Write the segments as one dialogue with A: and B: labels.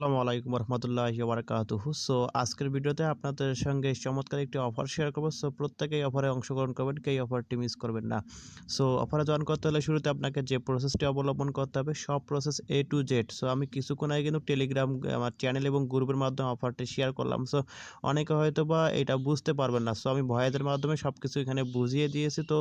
A: আসসালামু আলাইকুম রহমতুল্লাহি বারাকাতুহু সো আজকের ভিডিওতে আপনাদের সঙ্গে চমৎকার একটি অফার শেয়ার করব। সো প্রত্যেকেই অফারে অংশগ্রহণ করবেন, কেই অফারটি মিস করবেন না। সো অফারে জয়েন করতে হলে শুরুতে আপনাকে যে প্রসেসটি অবলম্বন করতে হবে, সব process A to Z so আমি কিছুক্ষণ আগে কিন্তু টেলিগ্রাম আমার চ্যানেল এবং গ্রুপের মাধ্যমে অফারটি শেয়ার করলাম। সো অনেকে হয়তো বা এটা বুঝতে পারবেন না। সো আমি ভয়েদের মাধ্যমে সব কিছু এখানে বুঝিয়ে দিয়েছি। তো,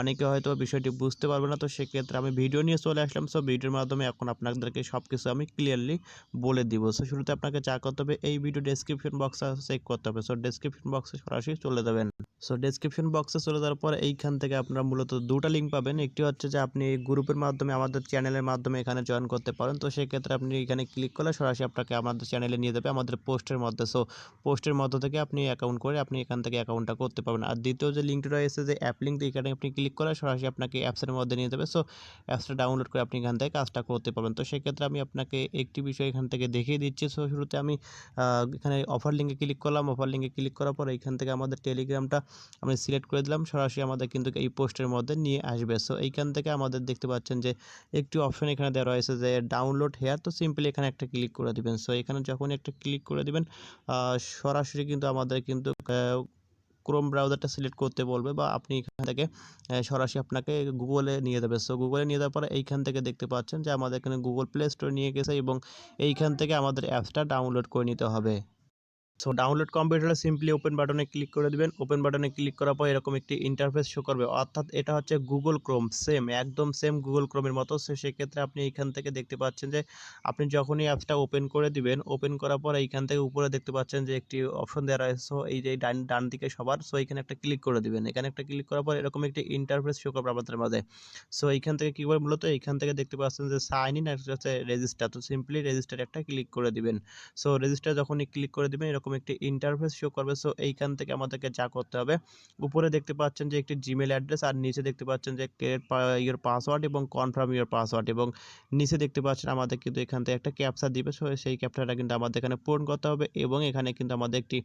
A: অনেকে হয়তো বিষয়টি বুঝতে পারবে না। তো, সেক্ষেত্রে আমি ভিডিও নিয়ে চলে আসলাম। সো ভিডিওর মাধ্যমে এখন আপনাদেরকে সব কিছু আমি ক্লিয়ারলি বলে দিব। সো শুরুতে আপনাকে যা করতে হবে, এই ভিডিও ডেসক্রিপশন বক্সে চেক করতে হবে। সো ডেসক্রিপশন বক্সে সরাসরি চলে যাবেন। সো ডেসক্রিপশন বক্সে চলে যাওয়ার পর এইখান থেকে আপনারা মূলত দুটো লিঙ্ক পাবেন। একটি হচ্ছে যে আপনি গ্রুপের মাধ্যমে আমাদের চ্যানেলের মাধ্যমে এখানে জয়েন করতে পারেন। তো সেক্ষেত্রে আপনি এখানে ক্লিক করলে সরাসরি আপনাকে আমাদের চ্যানেলে নিয়ে যাবে আমাদের পোস্টের মধ্যে। সো পোস্টের মধ্য থেকে আপনি অ্যাকাউন্ট করে আপনি এখান থেকে অ্যাকাউন্টটা করতে পারবেন। আর দ্বিতীয় যে লিঙ্কটি রয়েছে যে অ্যাপ লিঙ্ক এখানে আপনি ক্লিক করে সরাসরি আপনাকে অ্যাপসের মধ্যে নিয়ে যাবে। সো অ্যাপসটা ডাউনলোড করে আপনি এখান থেকে কাজটা করতে পারবেন। তো সেক্ষেত্রে আমি আপনাকে একটি বিষয় এখান থেকে দেখিয়ে দিচ্ছে। সো, শুরুতে আমি এখানে অফার লিঙ্কে ক্লিক করলাম। অফার লিঙ্কে ক্লিক করার পর এইখান থেকে আমাদের টেলিগ্রামটা আমি সিলেক্ট করে দিলাম। সরাসরি আমাদের কিন্তু এই পোস্টের মধ্যে নিয়ে আসবে। সো, এইখান থেকে আমাদের দেখতে পাচ্ছেন যে, একটি অপশন এখানে দেওয়া রয়েছে যে ডাউনলোড হেয়ার তো সিম্পলি এখানে একটা ক্লিক করে দিবেন। সো, এখানে যখন একটা ক্লিক করে দিবেন সরাসরি কিন্তু আমাদের কিন্তু ক্রোম ব্রাউজারটা সিলেক্ট করতে বলবে বা আপনি এখান থেকে সরাসরি আপনাকে গুগলে নিয়ে যাবে। সো গুগলে নিয়ে যাওয়ার পরে এইখান থেকে দেখতে পাচ্ছেন যে আমাদের এখানে গুগল প্লে স্টোর নিয়ে গেছে এবং এইখান থেকে আমাদের অ্যাপসটা ডাউনলোড করে নিতে হবে। সো ডাউনলোড কম্পিউটারে সিম্পলি ওপেন বাটনে ক্লিক করে দিবেন। ওপেন বাটনে ক্লিক করার পর এরকম একটি ইন্টারফেস শো করবে। অর্থাৎ এটা হচ্ছে গুগল ক্রোম সেম একদম সেম গুগল ক্রোমের মতো। সে সেক্ষেত্রে আপনি এইখান থেকে দেখতে পাচ্ছেন যে, আপনি যখনই অ্যাপসটা ওপেন করে দিবেন ওপেন করার পর এইখান থেকে উপরে দেখতে পাচ্ছেন যে একটি অপশন দেওয়া রয়েছে। সো এই যে ডান ডান দিকে সবার। সো এখানে একটা ক্লিক করে দিবেন। এখানে একটা ক্লিক করার পর এরকম একটি ইন্টারফেস শো করবে আমাদের মাঝে। সো এইখান থেকে কী করে মূলত? এইখান থেকে দেখতে পাচ্ছেন যে সাইন ইন একটা হচ্ছে রেজিস্টার তো সিম্পলি রেজিস্টার একটা ক্লিক করে দিবেন। সো রেজিস্টার যখনই ক্লিক করে দিবেন, এরকম একটি ইন্টারফেস শো করবে সো এইখান থেকে আমাদেরকে যা করতে হবে, উপরে দেখতে পাচ্ছেন যে একটি জিমেল অ্যাড্রেস আর নিচে দেখতে পাচ্ছেন যে ক্রিয়েট ইয়োর পাসওয়ার্ড এবং কনফার্ম ইয়োর পাসওয়ার্ড এবং নিচে দেখতে পাচ্ছেন আমাদের কিন্তু এখান থেকে একটা ক্যাপচা দিবে সো সেই ক্যাপচাটা কিন্তু আমাদের এখানে পূরণ করতে হবে, এবং এখানে কিন্তু আমাদের একটি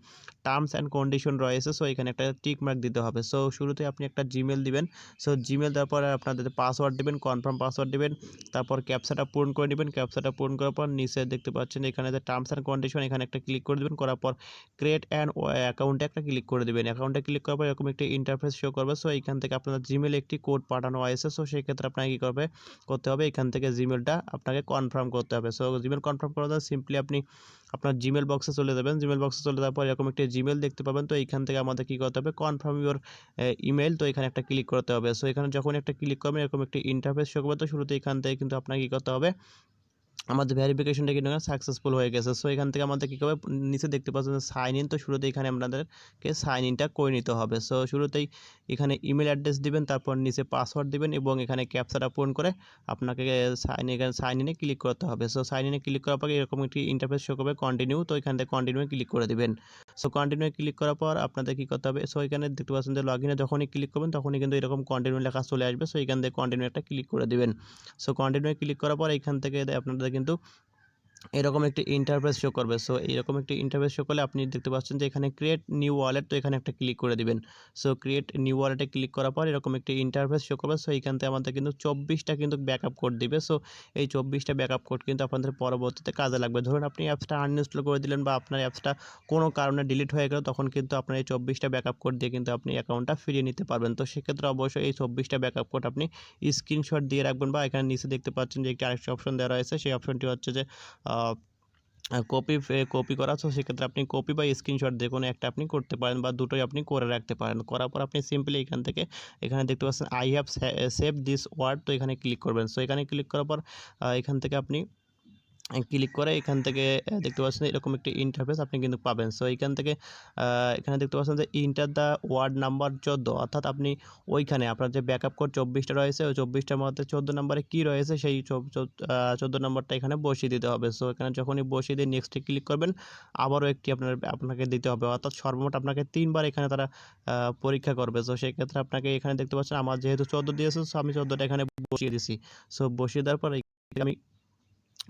A: টার্মস অ্যান্ড কন্ডিশন রয়েছে সো এখানে একটা টিক মার্ক দিতে হবে সো শুরুতে আপনি একটা জিমেল দিবেন সো জিমেল দেওয়ার পরে আপনাদের পাসওয়ার্ড দেবেন কনফার্ম পাসওয়ার্ড দেবেন, তারপর ক্যাপচাটা পূরণ করে নেবেন ক্যাপচাটা পূরণ করার পর নিচে দেখতে পাচ্ছেন এখানে টার্মস অ্যান্ড কন্ডিশন এখানে একটা ক্লিক করে দেবেন, করার পর ক্রিয়েট অ্যান্ড অ্যাকাউন্টে একটা ক্লিক করে দেবেন। অ্যাকাউন্টে ক্লিক করার পর এরকম একটি ইন্টারফেস শো করবে। সো এইখান থেকে আপনার জিমেলে একটি কোড পাঠানো হয়েছে। সো সেই ক্ষেত্রে আপনাকে কী করবে, করতে হবে এখান থেকে জিমেলটা আপনাকে কনফার্ম করতে হবে। সো জিমেল কনফার্ম করার জন্য সিম্পলি আপনি আপনার জিমেল বক্সে চলে যাবেন। জিমেল বক্সে চলে যাওয়ার পর এরকম একটি জিমেল দেখতে পাবেন। তো এইখান থেকে আমাদের কী করতে হবে কনফার্ম ইউর ইমেল তো এখানে একটা ক্লিক করতে হবে। সো এখানে যখন একটা ক্লিক করবেন, এরকম একটি ইন্টারফেস শো করবে। তো শুরুতে এখান থেকে কিন্তু আপনাকে কী করতে হবে আমাদের ভেরিফিকেশনটা কিন্তু এখানে সাকসেসফুল হয়ে গেছে। সো এখান থেকে আমাদের কী নিচে দেখতে পাচ্ছেন সাইন ইন তো শুরুতে এখানে আপনাদেরকে সাইন ইনটা করে নিতে হবে। সো শুরুতেই এখানে ইমেল অ্যাড্রেস দিবেন, তারপর নিচে পাসওয়ার্ড দিবেন এবং এখানে ক্যাপচাটা পূরণ করে আপনাকে সাইন এখানে সাইন ইনে ক্লিক করতে হবে। সো সাইন ইনে ক্লিক করার পরে এরকম একটি ইন্টারফেস শো করবে কন্টিনিউ তো এখান থেকে কন্টিনিউ ক্লিক করে দেবেন। সো কন্টিনিউ ক্লিক করার পর আপনাদের কী করতে হবে? সো এখানে দেখতে পাচ্ছেন যে লগ ইনে যখনই ক্লিক করবেন, তখনই কিন্তু এরকম কন্টিনিউ লেখা চলে আসবে। সো এখান থেকে কন্টিনিউ একটা ক্লিক করে দেবেন। সো কন্টিনিউ ক্লিক করার পর এখান থেকে আপনাদের কিন্তু এরকম একটি ইন্টারফেস শো করবে। সো এরকম একটি ইন্টারফেস শো করলে আপনি দেখতে পাচ্ছেন যে এখানে ক্রিয়েট নিউ ওয়ালেট তো এখানে একটা ক্লিক করে দিবেন। সো ক্রিয়েট নিউ ওয়ালেটে ক্লিক করার পর এরকম একটি ইন্টারফেস শো করবে। সো এইখান থেকে আমাদের কিন্তু চব্বিশটা কিন্তু ব্যাকআপ কোড দিবে। সো এই চব্বিশটা ব্যাকআপ কোড কিন্তু আপনাদের পরবর্তীতে কাজে লাগবে। ধরুন আপনি অ্যাপসটা আনইনস্টল করে দিলেন বা আপনার অ্যাপসটা কোনো কারণে ডিলিট হয়ে গেল, তখন কিন্তু আপনার এই চব্বিশটা ব্যাকআপ কোড দিয়ে কিন্তু আপনি অ্যাকাউন্টটা ফিরিয়ে নিতে পারবেন। তো সেক্ষেত্রে অবশ্যই এই চব্বিশটা ব্যাকআপ কোড আপনি স্ক্রিনশট দিয়ে রাখবেন বা এখানে নিচে দেখতে পাচ্ছেন যে একটি আরেকটি অপশন দেওয়া রয়েছে। সেই অপশনটি হচ্ছে যে কপি কপি করা, তো সেক্ষেত্রে আপনি কপি বা স্ক্রিনশট যে কোনো একটা আপনি করতে পারেন বা দুটোই আপনি করে রাখতে পারেন। করার পর আপনি সিম্পলি এখান থেকে, এখানে দেখতে পাচ্ছেন I have save this word তো এখানে ক্লিক করবেন। সো এখানে ক্লিক করার পর এখান থেকে আপনি ক্লিক করে এখান থেকে দেখতে পাচ্ছেন এরকম একটি ইন্টারফেস আপনি কিন্তু পাবেন। সো এইখান থেকে এখানে দেখতে পাচ্ছেন যে ইন্টার দ্য ওয়ার্ড নাম্বার চোদ্দ, অর্থাৎ আপনি ওইখানে আপনার যে ব্যাকআপ কোড চব্বিশটা রয়েছে, ওই চব্বিশটার মধ্যে চোদ্দ নম্বরে কী রয়েছে, সেই চোদ্দ নম্বরটা এখানে বসিয়ে দিতে হবে। সো এখানে যখনই বসিয়ে দিয়ে নেক্সটে ক্লিক করবেন, আবারও একটি আপনার, আপনাকে দিতে হবে। অর্থাৎ সর্বমোট আপনাকে তিনবার এখানে তারা পরীক্ষা করবে। সো সেই ক্ষেত্রে আপনাকে এখানে দেখতে পাচ্ছেন, আমার যেহেতু চোদ্দ দিয়েছে সো আমি চোদ্দোটা এখানে বসিয়ে দিছি। সো বসিয়ে দেওয়ার পর, আমি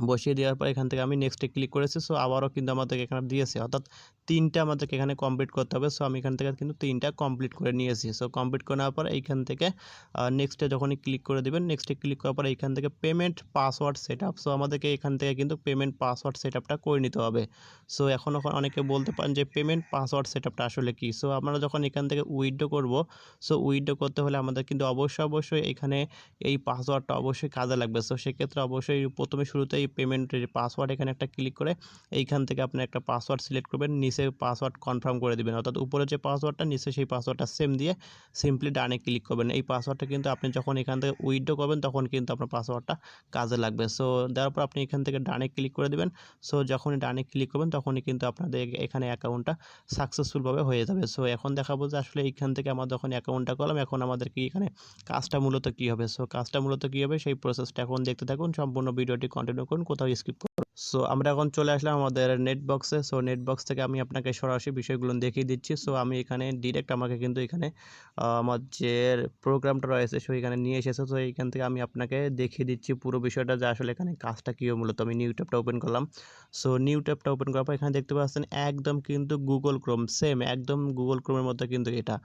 A: বসিয়ে দেওয়ার পর এখান থেকে আমি নেক্সটে ক্লিক করেছি। সো আবারও কিন্তু আমাদেরকে এখানে দিয়েছে। অর্থাৎ তিনটা আমাদেরকে এখানে কমপ্লিট করতে হবে। সো আমি এখান থেকে কিন্তু তিনটা কমপ্লিট করে নিয়েছি। সো কমপ্লিট করে নেওয়ার পর এইখান থেকে নেক্সটে যখনই ক্লিক করে দেবেন নেক্সটে ক্লিক করার পর এইখান থেকে payment password set up so আমাদেরকে এখান থেকে কিন্তু পেমেন্ট পাসওয়ার্ড সেট আপটা করে নিতে হবে। সো এখন এখন অনেকে বলতে পারেন যে পেমেন্ট পাসওয়ার্ড সেট আপটা আসলে কী? সো আমরা যখন এখান থেকে উইথড্র করব সো উইথড্র করতে হলে আমাদের কিন্তু অবশ্যই অবশ্যই এখানে এই পাসওয়ার্ডটা অবশ্যই কাজে লাগবে। সো সেক্ষেত্রে অবশ্যই প্রথমে শুরুতেই পেমেন্টের পাসওয়ার্ড এখানে একটা ক্লিক করে, এইখান থেকে আপনি একটা পাসওয়ার্ড সিলেক্ট করবেন, নিচে পাসওয়ার্ড কনফার্ম করে দেবেন। অর্থাৎ উপরে যে পাসওয়ার্ডটা নিচে সেই পাসওয়ার্ডটা সেম দিয়ে সিম্পলি ডানে ক্লিক করবেন। এই পাসওয়ার্ডটা কিন্তু আপনি যখন এখান থেকে উইথড্র করবেন, তখন কিন্তু আপনার পাসওয়ার্ডটা কাজে লাগবে। সো দেওয়ার পর আপনি এখান থেকে ডানে ক্লিক করে দেবেন। সো যখনই ডানে ক্লিক করবেন, তখনই কিন্তু আপনাদের এখানে অ্যাকাউন্টটা সাকসেসফুলভাবে হয়ে যাবে। সো এখন দেখাবো যে আসলে এইখান থেকে আমরা যখন অ্যাকাউন্টটা করলাম, এখন আমাদের কি এখানে কাজটা মূলত কী হবে? সো কাজটা মূলত কী হবে? সেই প্রসেসটা এখন দেখতে থাকুন। সম্পূর্ণ ভিডিওটি কন্টিনিউ করুন। কোথাও স্কিপ করুন। সো আমরা এখন চলে আসলাম আমাদের নেট বক্সে সো নেট বক্স থেকে আমি আপনাকে সরাসরি বিষয়গুলো দেখিয়ে দিচ্ছি। সো আমি এখানে ডিরেক্ট আমাকে কিন্তু এখানে আমার যে প্রোগ্রামটা রয়েছে, সো এখানে নিয়ে এসেছে। তো এখান থেকে আমি আপনাকে দেখিয়ে দিচ্ছি পুরো বিষয়টা যে আসলে এখানে কাজটা কী মূলত। আমি নিউ ওপেন করলাম। সো নিউ ওপেন করার পর এখানে দেখতে পাচ্ছেন একদম কিন্তু গুগল ক্রোম সেম একদম গুগল ক্রোমের মধ্যে কিন্তু এটা।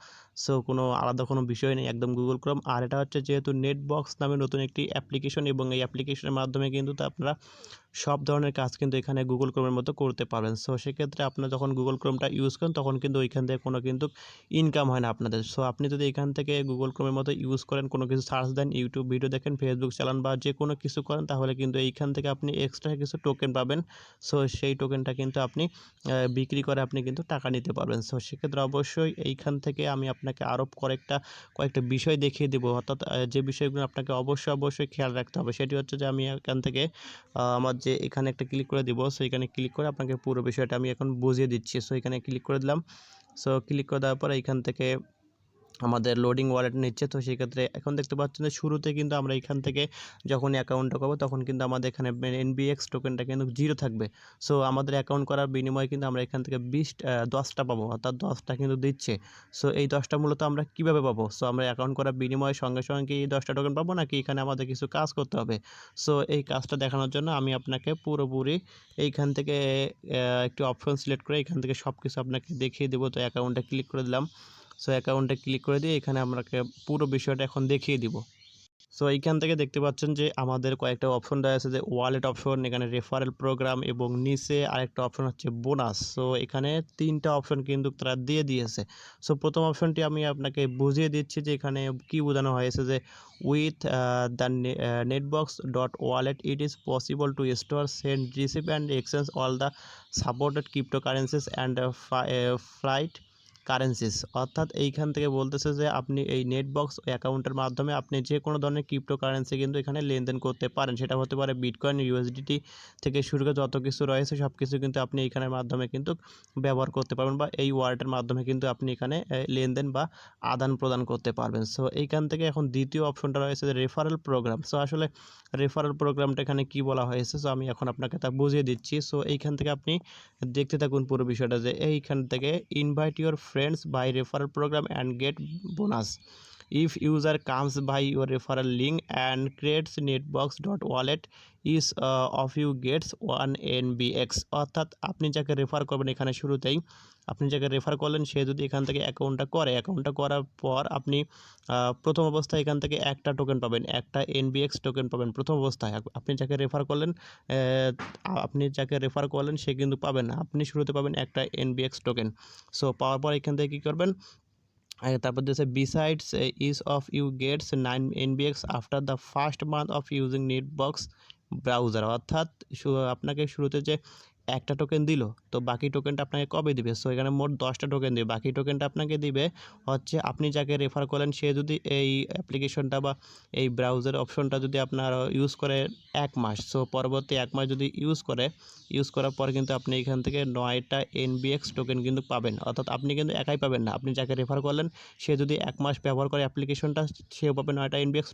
A: সো কোনো আলাদা কোনো বিষয় নেই, একদম গুগল ক্রোম আর এটা হচ্ছে যেহেতু নেট বক্স নামে নতুন একটি অ্যাপ্লিকেশন এবং এই অ্যাপ্লিকেশনের মাধ্যমে কিন্তু আপনারা সব ধরনের কাজ কিন্তু এখানে গুগল ক্রোমের মতো করতে পারবেন। সো সেক্ষেত্রে আপনারা যখন গুগল ক্রোমটা ইউজ করেন, তখন কিন্তু ওইখান থেকে কোনো কিন্তু ইনকাম হয় না আপনাদের। সো আপনি যদি এখান থেকে গুগল ক্রোমের মতো ইউজ করেন, কোনো কিছু সার্চ দেন ইউটিউব ভিডিও দেখেন ফেসবুক চালান বা যে কোনো কিছু করেন, তাহলে কিন্তু এইখান থেকে আপনি এক্সট্রা কিছু টোকেন পাবেন। সো সেই টোকেনটা কিন্তু আপনি বিক্রি করে আপনি কিন্তু টাকা নিতে পারবেন। সো সেক্ষেত্রে অবশ্যই এইখান থেকে আমি আপনাকে আরও কয়েকটা কয়েকটা বিষয় দেখিয়ে দেবো। অর্থাৎ যে বিষয়গুলো আপনাকে অবশ্যই অবশ্যই খেয়াল রাখতে হবে, সেটি হচ্ছে যে আমি এখান থেকে আমার যে এখানে একটা ক্লিক করে দিব সো এখানে ক্লিক করে আপনাকে পুরো বিষয়টা আমি এখন বুঝিয়ে দিচ্ছি। সো এখানে ক্লিক করে দিলাম। সো ক্লিক করে দেওয়ার পর এইখান থেকে আমাদের লোডিং ওয়ালেট নিচ্ছে। তো সেই ক্ষেত্রে এখন দেখতে পাচ্ছেন যে শুরুতে কিন্তু আমরা এখান থেকে যখন অ্যাকাউন্টটা করব তখন কিন্তু আমাদের এখানে এনবিএক্স টোকেনটা কিন্তু জিরো থাকবে। সো আমাদের অ্যাকাউন্ট করার বিনিময়ে কিন্তু আমরা এখান থেকে বিশ দশটা পাবো, অর্থাৎ দশটা কিন্তু দিচ্ছে। সো এই দশটা মূলত আমরা কীভাবে পাবো? সো আমরা অ্যাকাউন্ট করার বিনিময়ে সঙ্গে সঙ্গে কি এই দশটা টোকেন পাবো, নাকি এখানে আমাদের কিছু কাজ করতে হবে? সো এই কাজটা দেখানোর জন্য আমি আপনাকে পুরোপুরি এইখান থেকে একটি অপশন সিলেক্ট করে এখান থেকে সব কিছু আপনাকে দেখিয়ে দেবো। তো অ্যাকাউন্টটা ক্লিক করে দিলাম। সো অ্যাকাউন্টে ক্লিক করে দিয়ে এখানে আপনাকে পুরো বিষয়টা এখন দেখিয়ে দিব। সো এইখান থেকে দেখতে পাচ্ছেন যে আমাদের কয়েকটা অপশন রয়েছে যে ওয়ালেট অপশন এখানে রেফারেল প্রোগ্রাম এবং নিচে আরেকটা অপশন হচ্ছে বোনাস সো এখানে তিনটা অপশন কিন্তু তারা দিয়ে দিয়েছে। সো প্রথম অপশনটি আমি আপনাকে বুঝিয়ে দিচ্ছি যে এখানে কি বোঝানো হয়েছে যে with the Netbox dot wallet it is possible to store send receive and exchange all the supported cryptocurrencies and flight currencies অর্থাৎ এইখান থেকে বলতেছে যে, আপনি এই নেটবক্স অ্যাকাউন্টের মাধ্যমে আপনি যে কোনো ধরনের ক্রিপ্টো কারেন্সি কিন্তু এখানে লেনদেন করতে পারেন। সেটা হতে পারে বিটকয়েন ইউএসডিটি থেকে শুরু করে যত কিছু রয়েছে সব কিছু কিন্তু আপনি এখানের মাধ্যমে কিন্তু ব্যবহার করতে পারবেন বা এই ওয়ালেটের মাধ্যমে কিন্তু আপনি এখানে লেনদেন বা আদান প্রদান করতে পারবেন। সো এইখান থেকে এখন দ্বিতীয় অপশনটা রয়েছে যে রেফারেল প্রোগ্রাম সো আসলে রেফারেল প্রোগ্রামটা এখানে কি বলা হয়েছে? সো আমি এখন আপনাকে তা বুঝিয়ে দিচ্ছি। সো এইখান থেকে আপনি দেখতে থাকুন পুরো বিষয়টা যে, এইখান থেকে invite your friends by referral program and get bonus if user comes by your referral link and creates netbox.wallet is uh, of you gets 1 nbx অর্থাৎ আপনি যাকে রেফার করবেন এখানে শুরুতেই আপনি যাকে রেফার করলেন, সে যদি এখান থেকে অ্যাকাউন্টটা করে অ্যাকাউন্টটা করার পর আপনি প্রথম অবস্থায় এখান থেকে একটা টোকেন পাবেন, একটা এনবিএক্স টোকেন পাবেন প্রথম অবস্থায়। আপনি যাকে রেফার করলেন আপনি যাকে রেফার করলেন, সে কিন্তু পাবেন না। আপনি শুরুতে পাবেন একটা এনবিএক্স টোকেন সো পাওয়ার পর এখান থেকে কী করবেন? তারপর দিয়েছে besides is of you gets nine NBX after the first month of using Netbox browser অর্থাৎ আপনাকে শুরুতে যে একটা টোকেন দিল, তো বাকি টোকেনটা আপনাকে কবে দিবে? সো এখানে মোট দশটা টোকেন দিবে। বাকি টোকেনটা আপনাকে দিবে হচ্ছে আপনি যাকে রেফার করেন সে যদি এই অ্যাপ্লিকেশনটা বা এই ব্রাউজার অপশনটা যদি আপনার ইউজ করে এক মাস সো পরবর্তী এক মাস যদি ইউজ করে ইউজ করার পর কিন্তু আপনি এখান থেকে নয়টা এনবিএক্স টোকেন কিন্তু পাবেন। অর্থাৎ আপনি কিন্তু একাই পাবেন না। আপনি যাকে রেফার করলেন, সে যদি এক মাস ব্যবহার করে অ্যাপ্লিকেশনটা সেও পাবে নয়টা এনবিএক্স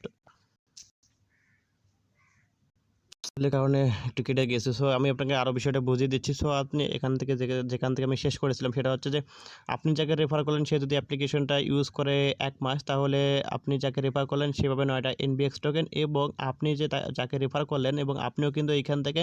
A: কারণে একটু কেটে গিয়েছে সো আমি আপনাকে আরও বিষয়টা বুঝিয়ে দিচ্ছি। সো আপনি এখান থেকে যেখান থেকে আমি শেষ করেছিলাম সেটা হচ্ছে যে, আপনি যাকে রেফার করলেন, সে যদি অ্যাপ্লিকেশনটা ইউজ করে এক মাস, তাহলে আপনি যাকে রেফার করলেন সেভাবে নয়টা এনবিএক্স টোকেন এবং আপনি যে যাকে রেফার করলেন এবং আপনিও কিন্তু এইখান থেকে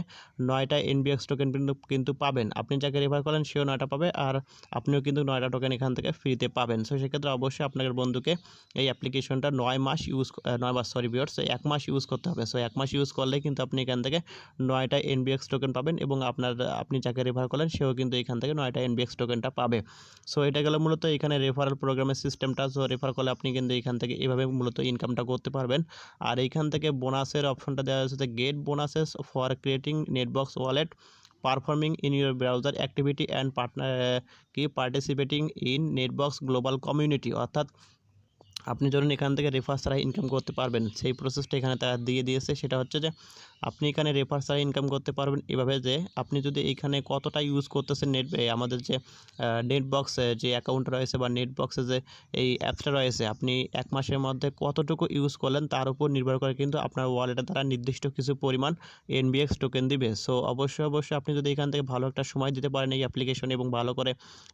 A: নয়টা এনবিএক্স টোকেন কিন্তু কিন্তু পাবেন। আপনি যাকে রেফার করলেন, সেও নয়টা পাবে আর আপনিও কিন্তু নয়টা টোকেন এখান থেকে ফ্রিতে পাবেন। সো সেক্ষেত্রে অবশ্যই আপনার বন্ধুকে এই অ্যাপ্লিকেশনটা নয় মাস ইউজ নয় মাস সরি বিয়ার্স এক মাস ইউজ করতে হবে। সো এক মাস ইউজ করলে কিন্তু আপনি এখান থেকে নয়টা এনবিএক্স টোকেন পাবেন এবং আপনার, আপনি যাকে রেফার করলেন, সেও কিন্তু এখান থেকে নয়টা এনবিএক্স টোকেনটা পাবে। সো এটা গেল মূলত এখানে রেফারেল প্রোগ্রামের সিস্টেমটা সো রেফার করলে আপনি কিন্তু এখান থেকে এভাবে মূলত ইনকামটা করতে পারবেন। আর এইখান থেকে বোনাসের অপশনটা দেওয়া হয়েছে get bonuses for creating Netbox wallet performing in your browser activity and partner কি participating in Netbox global community অর্থাৎ আপনি ধরুন এখান থেকে রেফার ছাড়া ইনকাম করতে পারবেন, সেই প্রসেসটা এখানে তারা দিয়ে দিয়েছে, সেটা হচ্ছে যে আপনি এখানে রেফার ছাড়া ইনকাম করতে পারবেন, এভাবে যে আপনি যদি এখানে কতটা ইউজ করতেছেন নেট আমাদের যে নেট বক্সে যে অ্যাকাউন্ট রয়েছে বা নেট বক্সে যে এই অ্যাপসটা রয়েছে, আপনি এক মাসের মধ্যে কতটুকু ইউজ করলেন তার উপর নির্ভর করে কিন্তু আপনার ওয়ালেটে তারা নির্দিষ্ট কিছু পরিমাণ এনবিএক্স টোকেন দিবে। সো অবশ্যই অবশ্যই আপনি যদি এখান থেকে ভালো একটা সময় দিতে পারেন এই অ্যাপ্লিকেশন এবং ভালো করে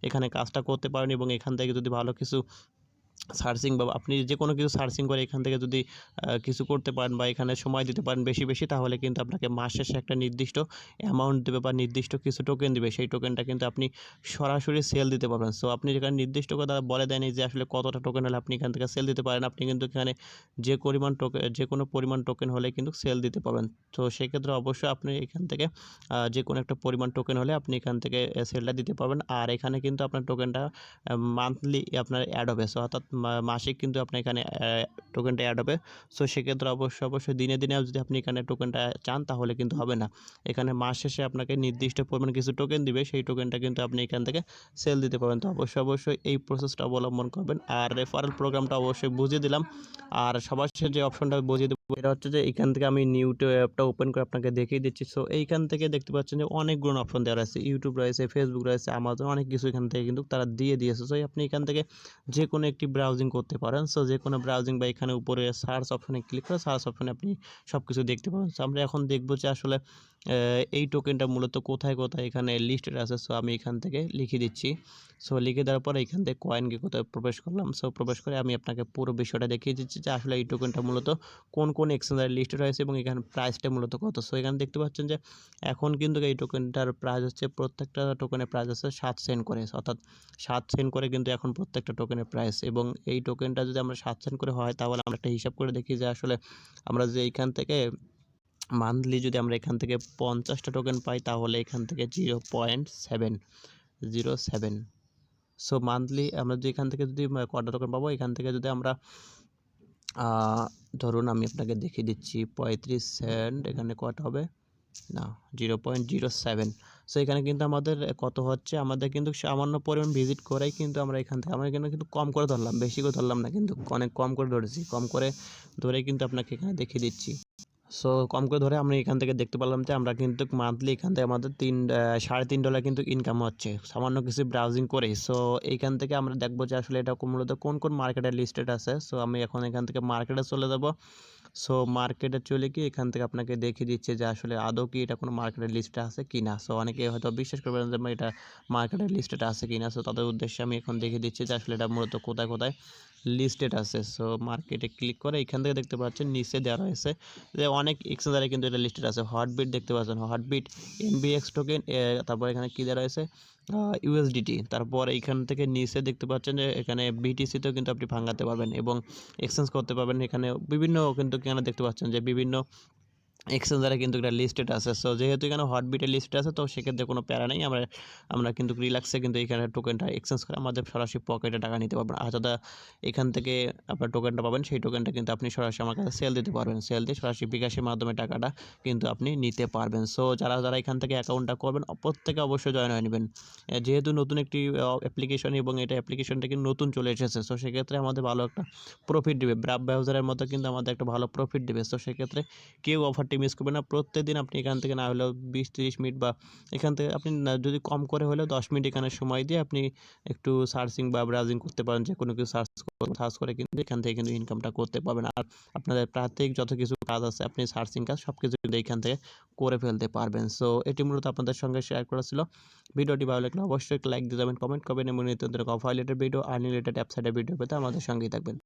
A: এখানে কাজটা করতে পারেন এবং এখান থেকে যদি ভালো কিছু সার্চিং বা আপনি যে কোনো কিছু সার্চিং করে এখান থেকে যদি কিছু করতে পারেন বা এখানে সময় দিতে পারেন বেশি বেশি, তাহলে কিন্তু আপনাকে মাস শেষে একটা নির্দিষ্ট অ্যামাউন্ট দেবে বা নির্দিষ্ট কিছু টোকেন দেবে। সেই টোকেনটা কিন্তু আপনি সরাসরি সেল দিতে পারবেন। সো আপনি যেখানে নির্দিষ্ট কথা বলে দেয়নি যে আসলে কতটা টোকেন হলে আপনি এখান থেকে সেল দিতে পারেন, আপনি কিন্তু এখানে যে পরিমাণ টোকেন যে কোনো পরিমাণ টোকেন হলে কিন্তু সেল দিতে পারবেন। তো সেক্ষেত্রে অবশ্যই আপনি এখান থেকে যে কোনো একটা পরিমাণ টোকেন হলে আপনি এখান থেকে সেলটা দিতে পারবেন। আর এখানে কিন্তু আপনার টোকেনটা মান্থলি আপনার অ্যাড হবে। সো অর্থাৎ মাসিক কিন্তু আপনার এখানে টোকেনটা অ্যাড হবে। সো সেক্ষেত্রে অবশ্যই অবশ্যই দিনে দিনে যদি আপনি এখানে টোকেনটা চান, তাহলে কিন্তু হবে না। এখানে মাস শেষে আপনাকে নির্দিষ্ট পরিমাণ কিছু টোকেন দিবে, সেই টোকেনটা কিন্তু আপনি এখান থেকে সেল দিতে পারবেন। তো অবশ্যই অবশ্যই এই প্রসেসটা অবলম্বন করবেন। আর রেফারেল প্রোগ্রামটা অবশ্যই বুঝিয়ে দিলাম। আর সবার শেষে যে অপশনটা বুঝিয়ে দেবো এটা হচ্ছে যে এখান থেকে আমি নিউটে অ্যাপটা ওপেন করে আপনাকে দেখিয়ে দিচ্ছি। সো এইখান থেকে দেখতে পাচ্ছেন যে অনেকগুলো অপশন দেওয়া রয়েছে। ইউটিউব রয়েছে ফেসবুক রয়েছে আমাজন অনেক কিছু এখান থেকে কিন্তু তারা দিয়ে দিয়েছে। সো আপনি এখান থেকে যে কোনো একটি ব্রাউজিং করতে পারেন। সো যে কোনো ব্রাউজিং বা এখানে উপরে সার্চ অপশনে ক্লিক করে সার্চ অপশনে আপনি সব কিছু দেখতে পাবেন। সো আমরা এখন দেখব যে আসলে এই টোকেনটা মূলত কোথায় কোথায় এখানে লিস্টেড আছে সো আমি এখান থেকে লিখে দিচ্ছি। সো লিখে দেওয়ার পরে এখান থেকে কয়েনকে কোথায় প্রবেশ করলাম সো প্রবেশ করে আমি আপনাকে পুরো বিষয়টা দেখিয়ে দিচ্ছি যে আসলে এই টোকেনটা মূলত কোন কোন এক্সচেঞ্জের লিস্টে রয়েছে এবং এখানে প্রাইসটা মূলত কত। সো এখানে দেখতে পাচ্ছেন যে এখন কিন্তু এই টোকেনটার প্রাইস হচ্ছে প্রত্যেকটা টোকেনের প্রাইস হচ্ছে সাত সেন্ট করে, অর্থাৎ সাত সেন্ট করে কিন্তু এখন প্রত্যেকটা টোকেনের প্রাইস এবং এই টোকেনটা যদি আমরা সাত সেন্ট করে হয়, তাহলে আমরা একটা হিসাব করে দেখি যে আসলে আমরা যে এইখান থেকে মান্থলি যদি আমরা এখান থেকে পঞ্চাশটা টোকেন পাই, তাহলে এখান থেকে zero point seven zero seven so monthly আমরা যদি এখান থেকে যদি কটা টোকেন পাবো, এখান থেকে যদি আমরা ধরুন আমি আপনাকে দেখিয়ে দিচ্ছি, পঁয়ত্রিশ সেন্ট এখানে কত হবে? না zero point zero seven so এখানে কিন্তু আমাদের কত হচ্ছে? আমাদের কিন্তু সামান্য পরিমাণ ভিজিট করেই কিন্তু আমরা এখান থেকে, আমরা এখানে কিন্তু কম করে ধরলাম, বেশি করে ধরলাম না, কিন্তু অনেক কম করে ধরেছি, কম করে ধরে কিন্তু আপনাকে এখানে দেখিয়ে দিচ্ছি। সো কম করে ধরে আমরা এখান থেকে দেখতে পারলাম যে আমরা কিন্তু মান্থলি এখান থেকে আমাদের তিন সাড়ে তিন ডলার কিন্তু ইনকাম হচ্ছে। সামান্য কিছু ব্রাউজিং করে। সো এইখান থেকে আমরা দেখব যে আসলে এটা মূলত কোন কোন মার্কেটে লিস্টেড আছে। সো আমি এখন এখান থেকে মার্কেটে চলে যাব। সো মার্কেটে চলে গিয়ে এখান থেকে আপনাকে দেখিয়ে দিচ্ছে যে আসলে আদৌ কি এটা কোনো মার্কেটের লিস্টে আছে কি না সো অনেকে হয়তো বিশ্বাস করবেন যে এটা মার্কেটের লিস্টেড আছে কি না সো তাদের উদ্দেশ্যে আমি এখন দেখিয়ে দিচ্ছি যে আসলে এটা মূলত কোথায় কোথায়। লিস্টেড আছে। সো মার্কেটে ক্লিক করে এখান থেকে দেখতে পাচ্ছেন নিচে দেওয়া রয়েছে যে অনেক এক্সচেঞ্জারে কিন্তু এটা লিস্টেড আছে। হটবিট দেখতে পাচ্ছেন। হটবিট এমবিএক্স টোকেন তারপর এখানে কী দেওয়া রয়েছে? ইউএসডিটি তারপর এইখান থেকে নিচে দেখতে পাচ্ছেন যে এখানে বিটিসিতেও কিন্তু আপনি ভাঙাতে পারবেন এবং এক্সচেঞ্জ করতে পারবেন। এখানে বিভিন্ন কিন্তু এখানে দেখতে পাচ্ছেন যে বিভিন্ন এক্সচেঞ্জারে কিন্তু এটা লিস্টেড আছে। সো যেহেতু এখানে হটবিটের লিস্টেড আছে, তো সেক্ষেত্রে কোনো প্যারা নেই। আমরা আমরা কিন্তু রিল্যাক্সে কিন্তু এখানে টোকেনটা এক্সচেঞ্জ করে আমাদের সরাসরি পকেটে টাকা নিতে পারবেন। আর দাদা এখান থেকে আপনার টোকেনটা পাবেন, সেই টোকেনটা কিন্তু আপনি সরাসরি আমার কাছে সেল দিতে পারবেন। সেল দিয়ে সরাসরি বিকাশের মাধ্যমে টাকাটা কিন্তু আপনি নিতে পারবেন। সো যারা যারা এখান থেকে অ্যাকাউন্টটা করবেন, প্রত্যেকে অবশ্যই জয়েন হয়ে নেবেন। যেহেতু নতুন একটি অ্যাপ্লিকেশন এবং এটা অ্যাপ্লিকেশনটা কিন্তু নতুন চলে এসেছে সো সেক্ষেত্রে আমাদের ভালো একটা প্রফিট দেবে। ব্রাব ব্রাউজারের মতো কিন্তু আমাদের একটা ভালো প্রফিট দেবে। সো সেক্ষেত্রে কেউ অফারটি অফারটি মিস করবেন না। প্রত্যেকদিন আপনি এখান থেকে না হলেও বিশ তিরিশ মিনিট বা এখান থেকে আপনি যদি কম করে হলেও দশ মিনিট এখানে সময় দিয়ে আপনি একটু সার্চিং বা ব্রাউজিং করতে পারেন। যে কোনো কিছু সার্চ সার্চ করে কিন্তু এখান থেকে কিন্তু ইনকামটা করতে পারবেন। আর আপনাদের প্রাত্যিক যত কিছু কাজ আছে, আপনি সার্চিং কাজ সব কিছু কিন্তু এখান থেকে করে ফেলতে পারবেন। সো এটি মূলত আপনাদের সঙ্গে শেয়ার করা ছিল। ভিডিওটি ভালো লাগলে অবশ্যই লাইক দিয়ে যাবেন কমেন্ট করবেন এবং নিত্য offer related video earning related অ্যাপসাইটের video পেতে আমাদের সঙ্গেই থাকবেন।